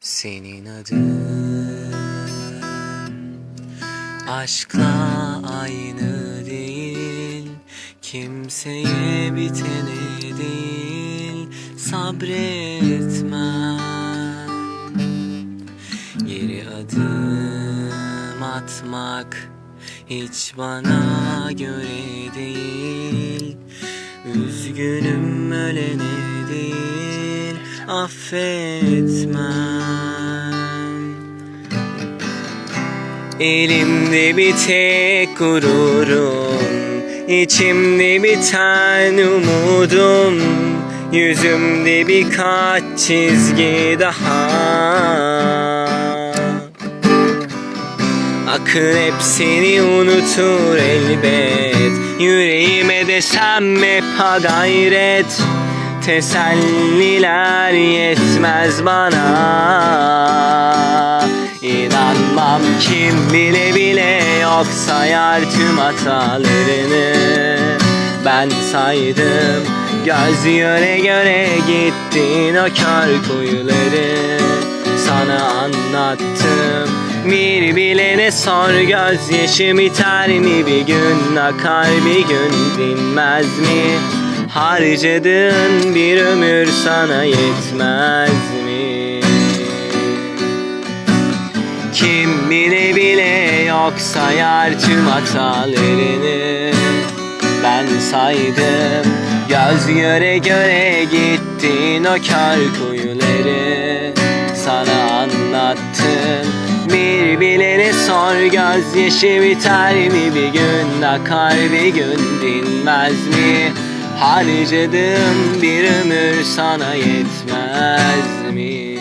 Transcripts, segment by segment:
senin adın. Aşkla aynı değil. Kimseye bitene değil. Sabretmem. Geri adım atmak Hiç bana göre değil. Üzgünüm ölene değil. Affetmem Elimde bir tek gururum İçimde biten umudum Yüzümde birkaç çizgi daha. Akıl hep seni unutur elbet Yüreğime desem hep ha gayret. Teselliler yetmez bana yok sayar tüm hatalarını. Ben saydım. Göz göre göre gittin o kör kuyuları. Sana anlattım. Bir bilene sor gözyaşım biter mi? Bir gün akar bir gün dinmez mi? Harcadığın bir ömür sana yetmez mi yok sayar tüm hatalarını Ben saydım. Göz göre göre gittin o kör kuyuları. Sana anlattım. Bir bilene sor gözyaşı biter mi? Bir gün akar bir gün dinmez mi? Harcadığım bir ömür sana yetmez mi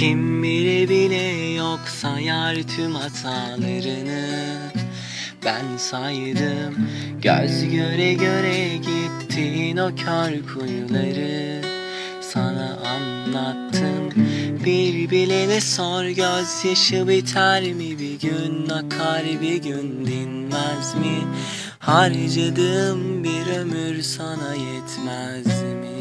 Kim bile bile yok sayar tüm hatalarını. Ben saydım göz göre göre gittin o kör kuyuları. Sana anlattım bir bilene sor gözyaşı biter mi? Bir gün akar bir gün dinmez mi? Harcadığım bir ömür sana yetmez mi